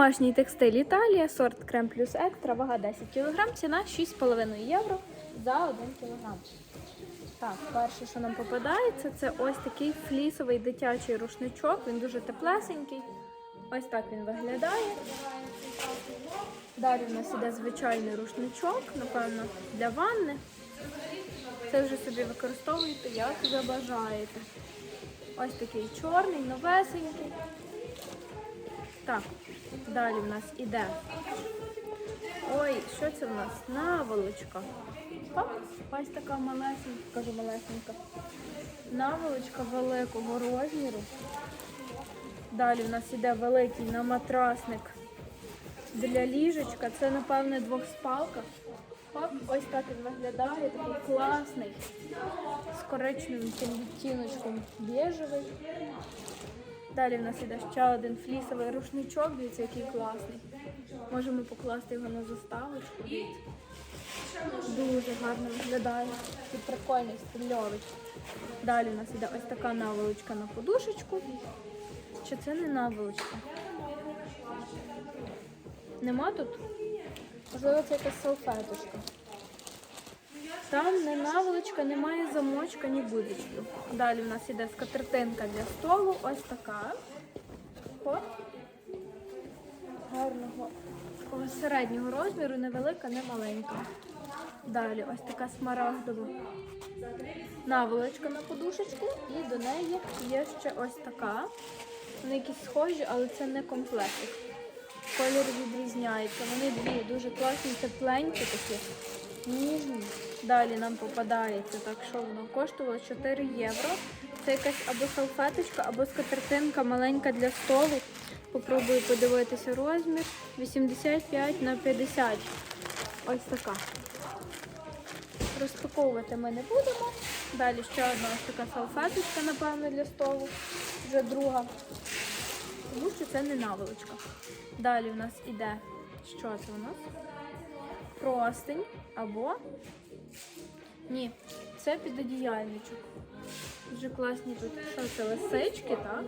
Домашній текстиль Італія, сорт крем плюс екстра, вага 10 кг, ціна 6,5 євро за 1 кг. Так, перше, що нам попадається, це ось такий флісовий дитячий рушничок. Він дуже теплесенький. Ось так він виглядає. Далі в нас іде звичайний рушничок, напевно, для ванни. Це вже собі використовуєте, як забажаєте. Ось такий чорний, новесенький. Так, далі в нас іде. Ой, що це в нас? Наволочка. Оп, ось така малесенька, кажу малесенька. Наволочка великого розміру. Далі в нас іде великий наматрасник для ліжечка. Це, напевне, двохспалка. Оп, ось так він виглядає, такий класний. З коричневим відтіночком біжевий. Далі в нас іде ще один флісовий рушничок, дивіться, який класний. Можемо покласти його на заставочку. Дуже гарно виглядає. І прикольний, стильовий. Далі в нас іде ось така наволочка на подушечку. Чи це не наволочка? Нема тут? Можливо, це якась салфеточка. Там не наволочка, немає замочка, ні будочки. Далі в нас іде скатертинка для столу, ось така. Хоп. Гарного такого середнього розміру, невелика, не маленька. Далі ось така смарагдова наволочка на подушечку, і до неї є ще ось така. Вони якісь схожі, але це не комплект. Колір відрізняється. Вони дві дуже класні, тепленькі такі, ніжні. Далі нам попадається, так що воно коштувало 4 євро. Це якась або салфеточка, або скатертинка маленька для столу. Попробую подивитися розмір. 85 на 50. Ось така. Розпаковувати ми не будемо. Далі ще одна ось така салфеточка, напевно, для столу. Вже друга. Тому що це не наволочка. Далі в нас іде, що це у нас? Простень або. Ні, це підодіяльничок. Дуже класні тут. Що це? Лисички, так?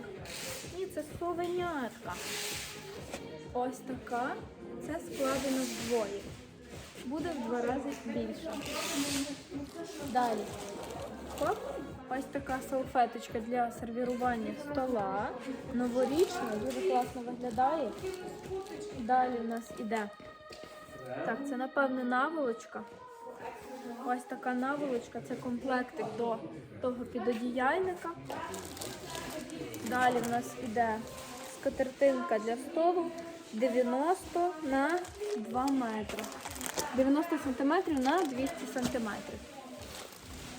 Ні, це совенятка. Ось така. Це складено вдвоє. Буде в два рази більше. Далі. Хоп. Ось така салфеточка для сервірування стола. Новорічна, дуже класно виглядає. Далі у нас іде. Так, це напевне наволочка. Ось така наволочка, це комплектик до того підодіяльника. Далі в нас іде скатертинка для столу 90 на 2 метри. 90 сантиметрів на 200 сантиметрів.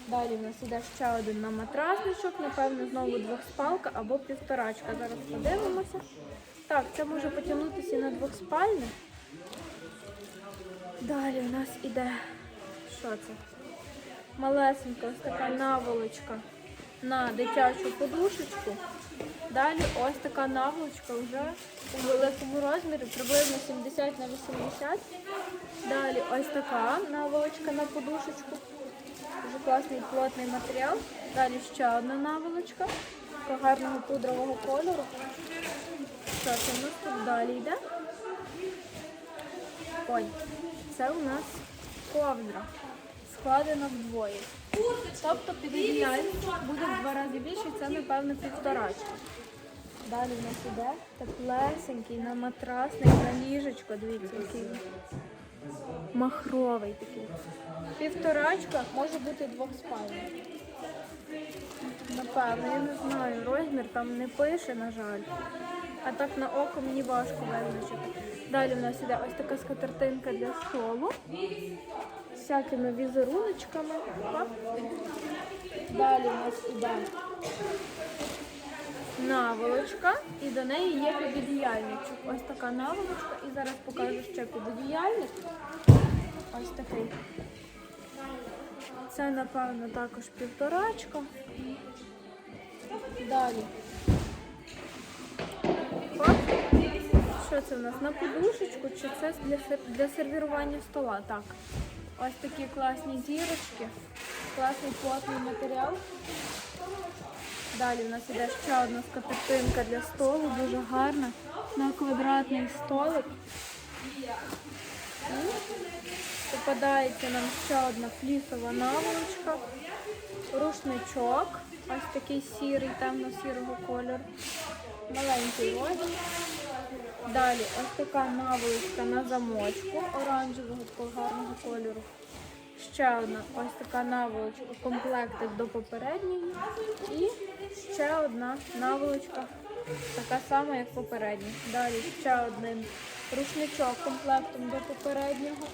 Далі в нас іде ще один на матрасничок, напевно, знову двохспалка або півторачка. Зараз подивимося. Так, це може потягнутися і на двохспальне. Далі в нас іде, що це? Малесенька ось така наволочка на дитячу подушечку. Далі ось така наволочка вже у великому розмірі, приблизно 70 на 80. Далі ось така наволочка на подушечку. Дуже класний плотний матеріал. Далі ще одна наволочка такого гарного пудрового кольору. Що це у нас тут далі йде? Ой, це у нас ковдра. Складена вдвоє. Тобто підодіяльник буде в два рази більше, це, напевно, півторачка. Далі в нас іде теплесенький на матрасник, на ліжечко. Дивіться, який. Махровий такий. Півторачка може бути двохспальний. Напевно, я не знаю. Розмір там не пише, на жаль. А так на око мені важко визначити. Далі в нас іде ось така скатертинка для столу. З всякими візеруночками. Далі в нас іде наволочка і до неї є підодіяльничок. Ось така наволочка. І зараз покажу ще підодіяльник. Ось такий. Це, напевно, також півторачка. Далі. Що це в нас? На подушечку чи це для, для сервірування стола? Так. Ось такі класні зірочки. Класний плотний матеріал. Далі у нас іде ще одна скатертинка для столу, дуже гарна. На квадратний столик. Попадається нам ще одна флісова наволочка, рушничок, ось такий сірий, темно-сірого кольору. Маленький розмір. Далі ось така наволочка на замочку оранжевого гарного кольору. Ще одна ось така наволочка, комплектик до попередньої. І ще одна наволочка, така сама, як попередня. Далі ще один рушничок комплектом до попереднього.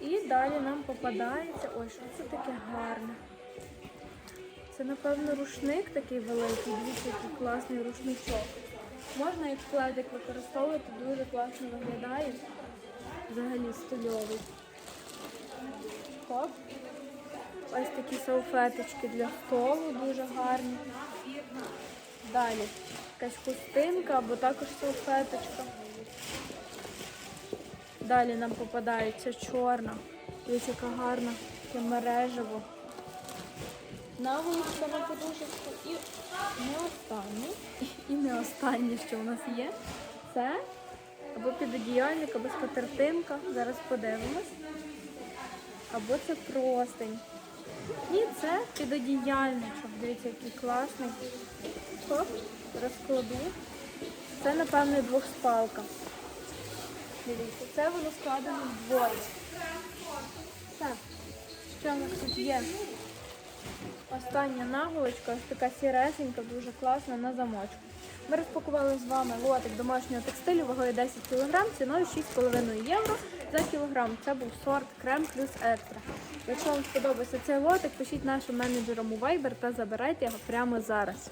І далі нам попадається. Ой, що це таке гарне. Це, напевно, рушник такий великий, дивіться, який класний рушничок. Можна як пледик використовувати, дуже класно виглядає. Взагалі стильовий. Хоп. Ось такі салфеточки для столу дуже гарні. Далі якась хустинка або також салфеточка. Далі нам попадається чорна. Ось яка гарна, таке мережево. Наволочка на подушечку і не останнє, і не останнє, що у нас є, це або підодіяльник, або скатертинка. Зараз подивимось. Або це простень. І це підодіяльничок. Дивіться, який класний. Хоп, розкладу. Це, напевно, двохспалка. Дивіться, це воно складено вдвоє. Так, що у нас тут є? Остання наволочка, ось така сіресенька, дуже класна на замочку. Ми розпакували з вами лотик домашнього текстилю вагою 10 кг, ціною 6,5 євро за кілограм. Це був сорт крем плюс екстра. Якщо вам сподобався цей лотик, пишіть нашим менеджерам у Viber та забирайте його прямо зараз.